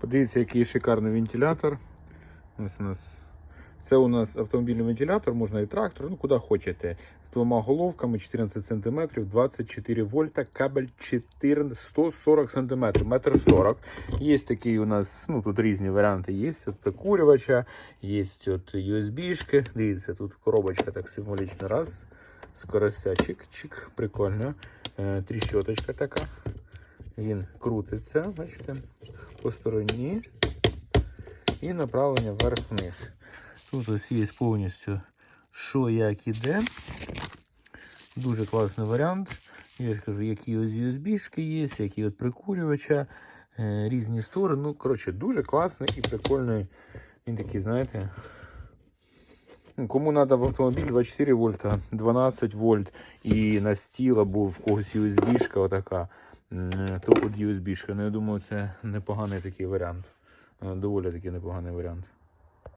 Подивіться, який шикарний вентилятор. Ось у нас. Це у нас автомобільний вентилятор, можна і трактор, ну куди хочете. З двома головками 14 см, 24 вольта, кабель 14, 140 см, метр 40. Є такий у нас, ну тут різні варіанти. Є от прикурювача, є от USB-шки. Дивіться, тут коробочка так символічно раз. Скоростя чик-чик, прикольно. Е, тріщоточка така. Він крутиться, бачите, по стороні. І направлення вверх-вниз. Тут ось є повністю що як іде. Дуже класний варіант. Я ж кажу, які ось USB-шки є, які от прикурювача, е, різні сторони. Ну, коротше, дуже класний і прикольний. Він такий, знаєте. ну, Кому треба в автомобіль 24 вольта, 12 вольт і на стіл або в когось USB-шка отака, то от USB-шка. Ну, я думаю, це непоганий такий варіант. Е, Доволі таки непоганий варіант.